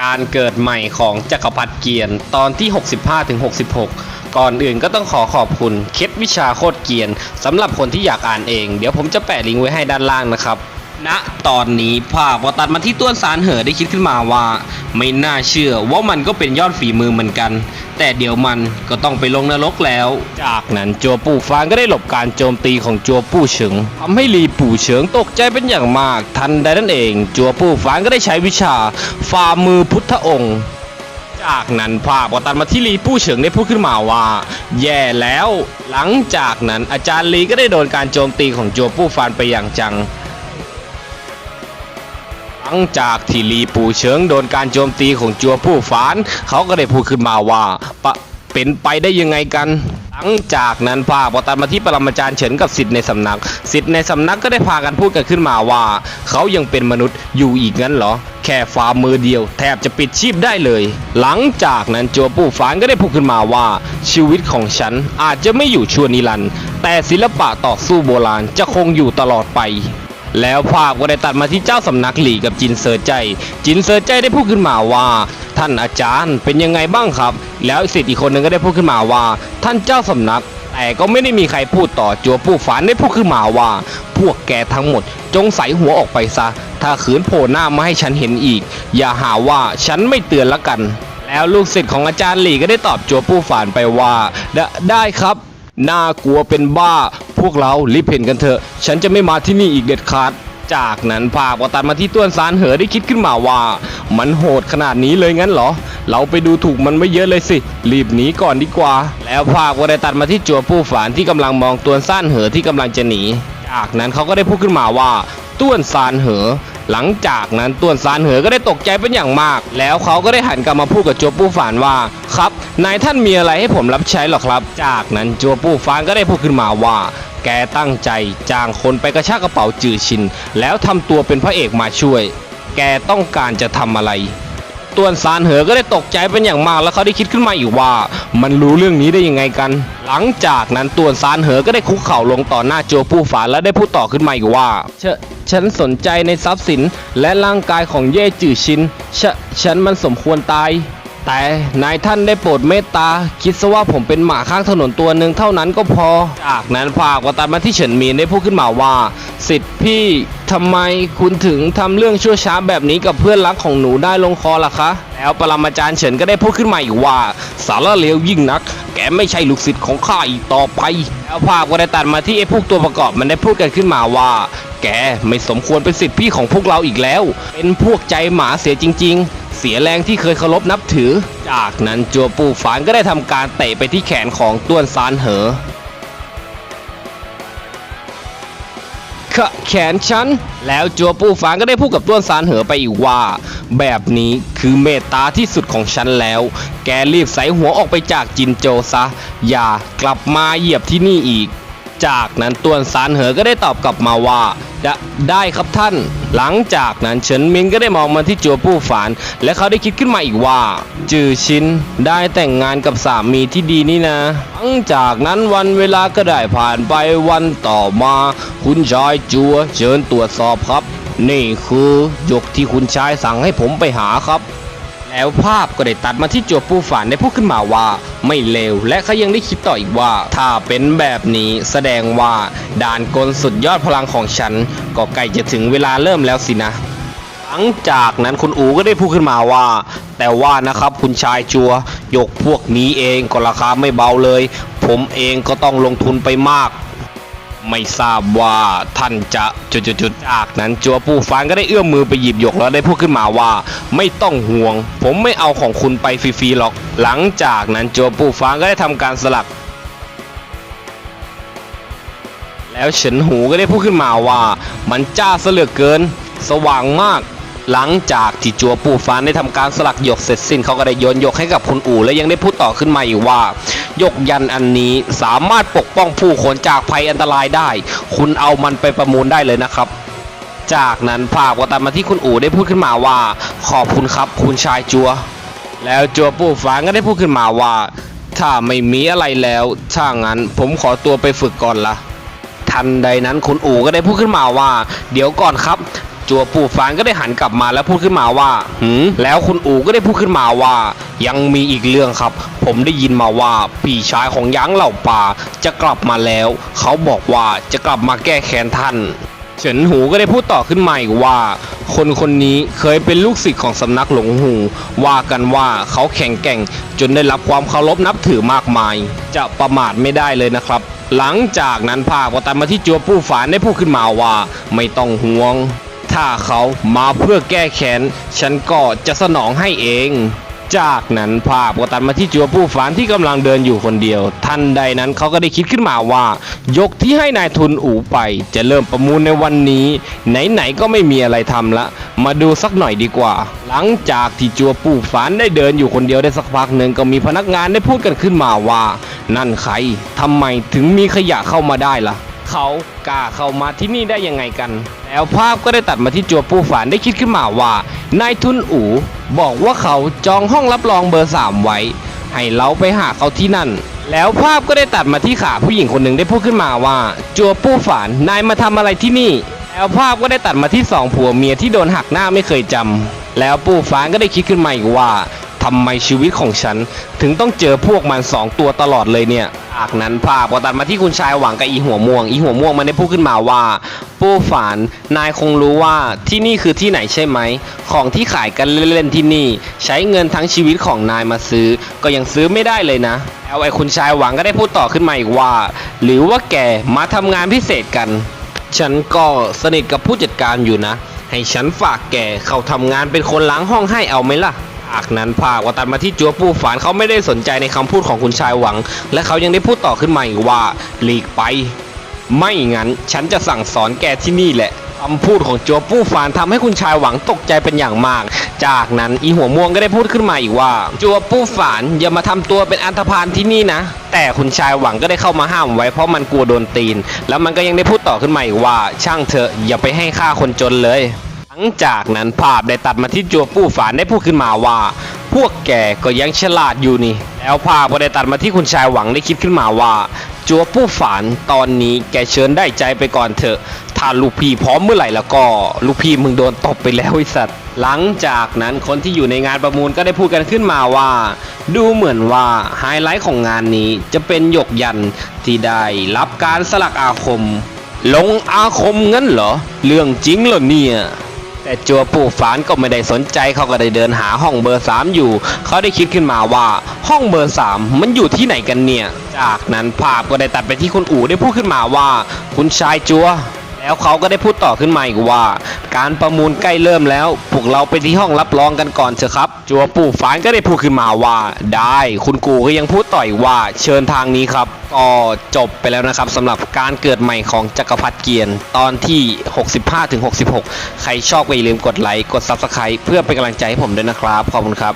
การเกิดใหม่ของจักรพรรดิเกียนตอนที่ 65ถึง66 ก่อนอื่นก็ต้องขอขอบคุณเคล็ดวิชาโคตรเกียนสำหรับคนที่อยากอ่านเอง เดี๋ยวผมจะแปะลิงก์ไว้ให้ด้านล่างนะครับ ณตอนนี้ภาพพอตัดมาที่ต้วนสารเหอได้คิดขึ้นมาว่า ไม่น่าเชื่อว่ามันก็เป็นยอดฝีมือเหมือนกัน แต่เดี๋ยวมันก็ต้องไปลงนรกแล้ว จากนั้นจัวปู่ฟางก็ได้หลบการโจมตีของจัวปู่เฉิงทำให้ลีปู่เฉิงตกใจเป็นอย่างมากทันใดนั่นเอง จัวปู่ฟางก็ได้ใช้วิชาฝ่ามือพุทธองค์จากนั้นภาพก็ตัดมาที่ลีผู้เฉิงได้พูดขึ้นมาว่า แย่แล้ว หลังจากนั้นอาจารย์ลีก็ได้โดนการโจมตีของจัวผู้ฟานไปอย่างจัง หลังจากที่ลีปูเฉิงโดนการโจมตีของจัวผู้ฟาน เขาก็ได้พูดขึ้นมาว่าปะเป็นไปได้ยังไงกัน หลังจากนั้นภาพก็ตัดมาที่ปรมาจารย์เฉินกับสิทธิ์ในสำนัก สิทธิ์ในสำนักก็ได้พากันพูดกันขึ้นมาว่า เขายังเป็นมนุษย์อยู่อีกงั้นเหรอ แค่ฝ่ามือเดียว แทบจะปิดชีพได้เลย หลังจากนั้นจัวปู่ฟานก็ได้พูดขึ้นมาว่า ชีวิตของฉันอาจจะไม่อยู่ชั่วนิรันดร์แต่ศิลปะต่อสู้โบราณจะคงอยู่ตลอดไป แล้วภาพก็ได้ตัดมาที่เจ้าสำนักหลี่กับจินเซอร์ใจ จินเซอร์ใจได้พูดขึ้นมาว่า ท่านอาจารย์เป็นยังไงบ้างครับ แล้วสิทธิ์อีกคนหนึ่งก็ได้พูดขึ้นมาว่า ท่านเจ้าสำนัก แต่ก็ไม่ได้มีใครพูดต่อจัวผู้ฝันได้พูดขึ้นมาว่า พวกแกทั้งหมด จงใส่หัวออกไปซะ ถ้าขืนโผล่หน้ามาให้ฉันเห็นอีก อย่าหาว่าฉันไม่เตือนละกัน แล้วลูกศิษย์ของอาจารย์หลี่ก็ได้ตอบจัวผู้ฝันไปว่า ได้ครับน่ากลัวเป็นบ้า วกเรารีบเห็นกันเถอะ ฉันจะไม่มาที่นี่อีกเด็ดขาด จากนั้นภาพก็ตัดมาที่ต้วนซานเหอได้คิดขึ้นมาว่า มันโหดขนาดนี้เลยงั้นเหรอ เราไปดูถูกมันไม่เยอะเลยสิ รีบหนีก่อนดีกว่า แล้วภาพก็ได้ตัดมาที่จัวผู้ฝานที่กำลังมองต้วนซานเหอที่กำลังจะหนี จากนั้นเขาก็ได้พูดขึ้นมาว่าต้วนซานเหอ หลังจากนั้นต้วนซานเหอก็ได้ตกใจเป็นอย่างมาก แล้วเขาก็ได้หันกลับมาพูดกับโจปู้ฝานว่า ครับ นายท่านมีอะไรให้ผมรับใช้หรอครับ จากนั้นจัวปู้ฝานก็ได้พูดขึ้นมาว่า แกตั้งใจจ้างคนไปกระชากกระเป๋าจือชิน แล้วทำตัวเป็นพระเอกมาช่วย แกต้องการจะทำอะไรตัวนซานเหอก็ได้ตกใจเป็นอย่างมากแล้วเขาได้คิดขึ้นมาอีกว่า มันรู้เรื่องนี้ได้ยังไงกัน หลังจากนั้นตัวนซานเหอก็ได้คุกเข่าลงต่อหน้าโจผู้ฝานและได้พูดต่อขึ้นมาอีกว่าฉฉันสนใจในทรัพย์สินและร่างกายของเย่จือชินฉฉันมันสมควรตาย แต่นายท่านได้โปรดเมตตา คิดซะว่าผมเป็นหมาข้างถนนตัวหนึ่งเท่านั้นก็พอ จากนั้นภาก็ตัดมาที่เฉินมีนได้พูดขึ้นมาว่าสิทธิ์พี่ทำไมคุณถึงทำเรื่องชั่วช้าแบบนี้กับเพื่อนรักของหนูได้ลงคอล่ะคะ แล้วปรมาจารย์เฉินก็ได้พูดขึ้นมาอีกว่า สารเลวยิ่งนัก แกไม่ใช่ลูกศิษย์ของข้าอีกต่อไป แล้วภาพก็ได้ตัดมาที่ไอ้พวกตัวประกอบมันได้พูดกันขึ้นมาว่า แกไม่สมควรเป็นสิทธิ์พี่ของพวกเราอีกแล้ว เป็นพวกใจหมาเสียจริง ๆ สียแรงที่เคยเคารพนับถือ จากนั้นจัวปูฝานก็ได้ทำการเตะไปที่แขนของต้วนซานเหอขะแขนฉัน แล้วจัวปูฟางก็ได้พูดกับต้วนซานเหอไปอีกว่า แบบนี้คือเมตตาที่สุดของฉันแล้ว แกรีบใส่หัวออกไปจากจินโจซะ อย่ากลับมาเหยียบที่นี่อีก จากนั้นต้วนซานเหอก็ได้ตอบกลับมาว่า ไดได้ครับท่าน หลังจากนั้นเฉินมิงก็ได้มองมาที่จัวผู้ฝาน และเขาได้คิดขึ้นมาอีกว่า จือชินได้แต่งงานกับสามีที่ดีนี่นะ หลังจากนั้นวันเวลาก็ได้ผ่านไปวันต่อมา คุณชายจัวเชิญตรวจสอบครับ นี่คือหยกที่คุณชายสั่งให้ผมไปหาครับ แอลภาพก็ได้ตัดมาที่จัวปูฝันได้พูดขึ้นมาว่าไม่เลวและเขายังได้คิดต่ออีกว่า ถ้าเป็นแบบนี้แสดงว่าด่านกลสุดยอดพลังของฉัน ก็ใกล้จะถึงเวลาเริ่มแล้วสินะ หลังจากนั้นคุณอูก็ได้พูดขึ้นมาว่า แต่ว่านะครับคุณชายจัวยกพวกนี้เองก็ราคาไม่เบาเลย ผมเองก็ต้องลงทุนไปมาก ไม่ทราบว่าท่านจะจุดๆๆจากนั้น จัวปูฟานก็ได้เอื้อมมือไปหยิบหยกแล้วได้พูดขึ้นมาว่า ไม่ต้องห่วง ผมไม่เอาของคุณไปฟรีๆหรอก หลังจากนั้นจัวปูฟานก็ได้ทำการสลัก แล้วเฉินหูก็ได้พูดขึ้นมาว่า มันจ้าเสลือเกิน สว่างมาก หลังจากที่จัวปู่ฟานได้ทำการสลักหยกเสร็จสิ้นเขาก็ได้โยนหยกให้กับคุณอู่และยังได้พูดต่อขึ้นมาอีกว่าหยกยันอันนี้สามารถปกป้องผู้คนจากภัยอันตรายได้ คุณเอามันไปประมูลได้เลยนะครับจากนั้นภาพก็ตัดมาที่คุณอู่ได้พูดขึ้นมาว่า ขอบคุณครับคุณชายจัว แล้วจัวปู่ฟานก็ได้พูดขึ้นมาว่า ถ้าไม่มีอะไรแล้วถ้างั้นผมขอตัวไปฝึกก่อนละทันใดนั้นคุณอู่ก็ได้พูดขึ้นมาว่า เดี๋ยวก่อนครับ จัวปู่ฟานก็ได้หันกลับมาแล้วพูดขึ้นมาว่าหืมแล้วคุณอูก็ได้พูดขึ้นมาว่า ยังมีอีกเรื่องครับ ผมได้ยินมาว่าพี่ชายของยั้งเหล่าป่าจะกลับมาแล้ว เขาบอกว่าจะกลับมาแก้แค้นท่านเฉินหูก็ได้พูดต่อขึ้นมาอีกว่า คนคนนี้เคยเป็นลูกศิษย์ของสำนักหลงหู ว่ากันว่าเขาแข็งแกร่ง จนได้รับความเคารพนับถือมากมาย จะประมาทไม่ได้เลยนะครับ หลังจากนั้นภาพก็ตัดมาที่จัวปู้ฝานได้พูดขึ้นมาว่า ไม่ต้องห่วง ถ้าเขามาเพื่อแก้แค้น ฉันก็จะสนองให้เอง จากนั้นภาพก็ตัดมาที่จัวผู้ฝานที่กำลังเดินอยู่คนเดียว ทันใดนั้นเขาก็ได้คิดขึ้นมาว่า ยกที่ให้นายทุนอู่ไป จะเริ่มประมูลในวันนี้ ไหนๆก็ไม่มีอะไรทำละ มาดูสักหน่อยดีกว่า หลังจากที่จัวผู้ฝานได้เดินอยู่คนเดียวได้สักพักหนึ่งก็มีพนักงานได้พูดกันขึ้นมาว่า นั่นใครทำไมถึงมีขยะเข้ามาได้ล่ะ เขากล้าเข้ามาที่นี่ได้ยังไงกัน แล้วภาพก็ได้ตัดมาที่จัวปูฝานได้คิดขึ้นมาว่านายทุนอูบอกว่าเขาจองห้องรับรองเบอร์สามไว้ ให้เราไปหาเขาที่นั่น แล้วภาพก็ได้ตัดมาที่ขาผู้หญิงคนหนึ่งได้พูดขึ้นมาว่า จัวปูฝานนายมาทำอะไรที่นี่ แล้วภาพก็ได้ตัดมาที่สองผัวเมียที่โดนหักหน้าไม่เคยจำแล้วปูฝานก็ได้คิดขึ้นมาอีกว่า ทำไมชีวิตของฉัน ถึงต้องเจอพวกมันสองตัวตลอดเลยเนี่ยจากนั้นภาพก็ตัดมาที่คุณชายหวังกับอีหัวม่วง อีหัวม่วงมันได้พูดขึ้นมาว่าปู้ฝานนายคงรู้ว่าที่นี่คือที่ไหนใช่ไหม ของที่ขายกันเล่นๆที่นี่ ใช้เงินทั้งชีวิตของนายมาซื้อ ก็ยังซื้อไม่ได้เลยนะแล้วไอ้คุณชายหวังก็ได้พูดต่อขึ้นมาอีกว่า หรือว่าแกมาทำงานพิเศษกัน ฉันก็สนิทกับผู้จัดการอยู่นะ ให้ฉันฝากแกเขาทำงานเป็นคนล้างห้องให้เอาไหมล่ะากนั้นภาพก็ตัดมาที่จัวปูฝานเขาไม่ได้สนใจในคำพูดของคุณชายหวัง และเขายังได้พูดต่อขึ้นมาอีกว่าหลีกไป ไม่งั้นฉันจะสั่งสอนแกที่นี่แหละคำพูดของจัวปู้ฟานทำให้คุณชายหวังตกใจเป็นอย่างมาก จากนั้นอีหัวม่วงก็ได้พูดขึ้นมาอีกว่า จัวปู้ฝานอย่ามาทำตัวเป็นอันธพาลที่นี่นะ แต่คุณชายหวังก็ได้เข้ามาห้ามไว้เพราะมันกลัวโดนตีน แล้วมันก็ยังได้พูดต่อขึ้นมาอีกว่า ช่างเถอะอย่าไปให้ค่าคนจนเลย ลังจากนั้นภาพได้ตัดมาที่จัวปู้ฝานได้พูดขึ้นมาว่า พวกแกก็ยังฉลาดอยู่นี่ แล้วภาพก็ได้ตัดมาที่คุณชายหวังได้คิดขึ้นมาว่า จัวผู้ฝานตอนนี้แกเชิญได้ใจไปก่อนเถอะ ถ้าลูกพี่พร้อมเมื่อไหร่แล้วก็ ลูกพี่มึงโดนตบไปแล้วไอ้สัตว์หลังจากนั้นคนที่อยู่ในงานประมูลก็ได้พูดกันขึ้นมาว่า ดูเหมือนว่าไฮไลท์ของงานนี้จะเป็นหยกยันที่ได้รับการสลักอาคม ลงอาคมงั้นเหรอ เรื่องจริงเหรอเนี่ย แต่จัวปู่ฝานก็ไม่ได้สนใจเขาก็ได้เดินหาห้องเบอร์สามอยู่ เขาได้คิดขึ้นมาว่าห้องเบอร์สามมันอยู่ที่ไหนกันเนี่ย จากนั้นภาพก็ได้ตัดไปที่คุณอู่ได้พูดขึ้นมาว่า คุณชายจัว แล้วเขาก็ได้พูดต่อขึ้นมาอีกว่า การประมูลใกล้เริ่มแล้ว พวกเราไปที่ห้องรับรองกันก่อนเถอะครับ จัวปู่ฝานก็ได้พูดขึ้นมาว่า ได้ คุณกูก็ยังพูดต่ออีกว่า เชิญทางนี้ครับ ก็จบไปแล้วนะครับสำหรับการเกิดใหม่ของจักรพรรดิเกียรติตอนที่ 65ถึง66 ใครชอบก็อย่าลืมกดไลค์ กด Subscribe เพื่อเป็นกำลังใจให้ผมด้วยนะครับ ขอบคุณครับ